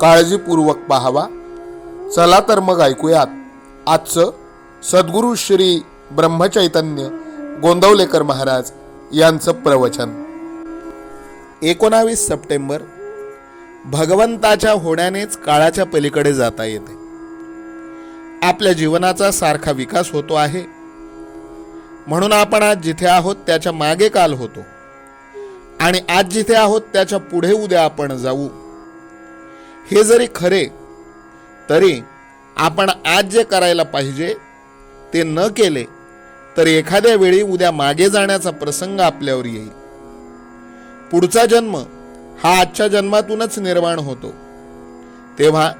काळजीपूर्वक पाहावा. चला तर मग ऐकूयात. आजचं सद्गुरू श्री ब्रह्मचैतन्य गोंदवलेकर महाराज यांचं प्रवचन. एकोणावीस सप्टेंबर भगवंताच्या होण्यानेच काळाच्या पलीकडे जाता येते. आपल्या जीवनाचा सारखा विकास होतो आहे. म्हणून आपण आज जिथे आहोत त्याच्यामागे काल होतो. आणि आज जिथे आहोत त्याच्या पुढे उद्या आपण जाऊ. हे जरी खरे तरी आपण आज जे करायला पाहिजे ते न केले तर एखाद्या वेळी उद्या मागे जाण्याचा प्रसंग आपल्यावर येईल. पुढचा जन्म हा आजच्या जन्मातूनच निर्माण होतो. तेव्हा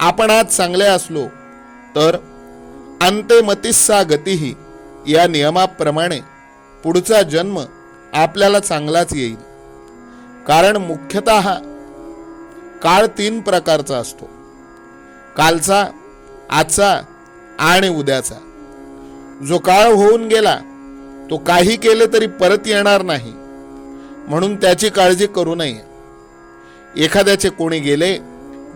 आपण आज चांगले असलो तर अंतेमतिस्सा गतीही या नियमाप्रमाणे पुढचा जन्म आपल्याला चांगलाच येईल. कारण मुख्यतः काळ तीन प्रकारचा असतो. कालचा आजचा आणि उद्याचा. जो काळ होऊन गेला तो काही केले तरी परत येणार नाही. म्हणून त्याची काळजी करू नये. एखाद्याचे कोणी गेले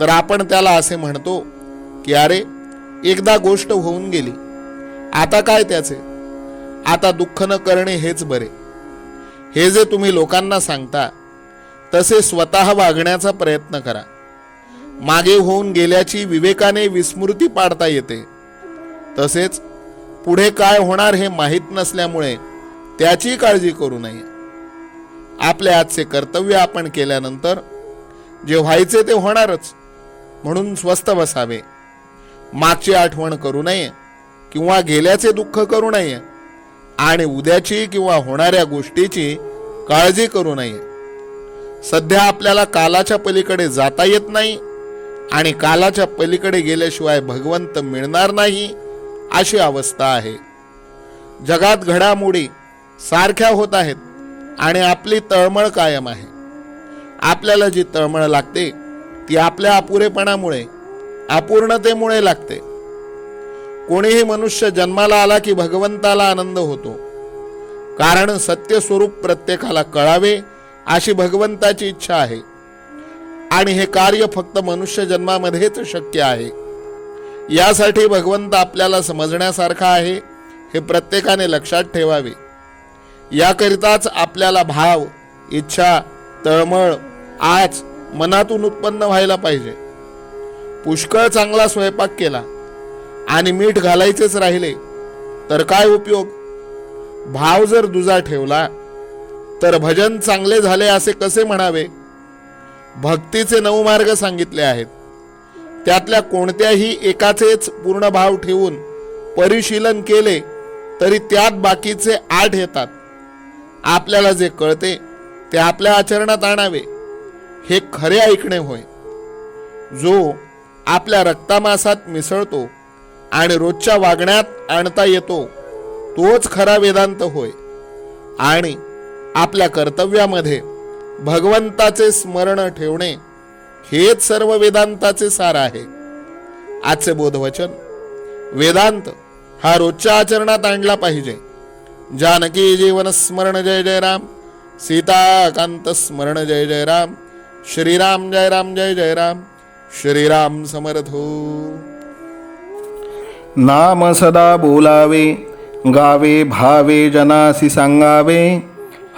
तर आपण त्याला असे म्हणतो की अरे एकदा गोष्ट होऊन गेली. आता काय त्याचे? आता दुःख न करणे हेच बरे. हे जे तुम्ही लोकांना सांगता तसे स्वतः वागण्याचा प्रयत्न करा. मागे होऊन गेल्याची विवेकाने विस्मृती पाडता येते. तसेच पुढे काय होणार हे माहीत नसल्यामुळे त्याची काळजी करू नये. आपले आजचे कर्तव्य आपण केल्यानंतर जे व्हायचे ते होणारच. म्हणून स्वस्थ बसावे. मागची आठवण करू नये किंवा गेल्याचे दुःख करू नये आणि उद्याची किंवा होणाऱ्या गोष्टीची काळजी करू नये. सध्या आपल्याला कालाच्या पलीकडे जाता येत नाही आणि कालाच्या पलीकडे गेल्याशिवाय भगवंत मिळणार नाही अशी अवस्था आहे. जगात घडामोडी सारख्या होत आहेत आणि आपली तळमळ कायम आहे. आपल्याला जी तळमळ लागते ती आपल्या अपुरेपणामुळे अपूर्णतेमुळे लागते. कोणीही मनुष्य जन्माला आला की भगवंताला आनंद होतो. कारण सत्य स्वरूप प्रत्येकाला कळावे अशी भगवंताची इच्छा आहे. आणि हे कार्य फक्त मनुष्य जन्मामध्येच शक्य आहे. यासाठी भगवंत आपल्याला समजण्यासारखा आहे हे प्रत्येकाने लक्षात ठेवावे. याकरिताच आपल्याला भाव इच्छा तळमळ आज मनातून उत्पन्न व्हायला पाहिजे. पुष्कळ चांगला स्वयंपाक केला आणि मीठ घालायचेच राहिले तर काय उपयोग? भाव जर दुजा ठेवला तर भजन चांगले झाले असे कसे म्हणावे? भक्तीचे नऊ मार्ग सांगितले आहेत. त्यातल्या कोणत्याही एकाचेच पूर्ण भाव ठेवून परिशीलन केले तरी त्यात बाकीचे आठ येतात. आपल्याला जे कळते ते आपल्या आचरणात आणावे. हे खरे ऐकणे होय. जो आपल्या रक्तामासात मिसळतो आणि रोजच्या वागण्यात आणता येतो तोच खरा वेदांत होय. आणि आपल्या कर्तव्यामध्ये भगवंताचे स्मरण ठेवणे हेच सर्व वेदांताचे सार आहे. आजचे बोधवचन वेदांत हा रोजच्या आचरणात आणला पाहिजे. जानकी जीवन स्मरण जय जय राम सीताकांत स्मरण जय जय राम श्रीराम जय राम जय जय राम श्रीराम समर्थो हो. नाम सदा बोलावे गावे भावे जनासी सांगावे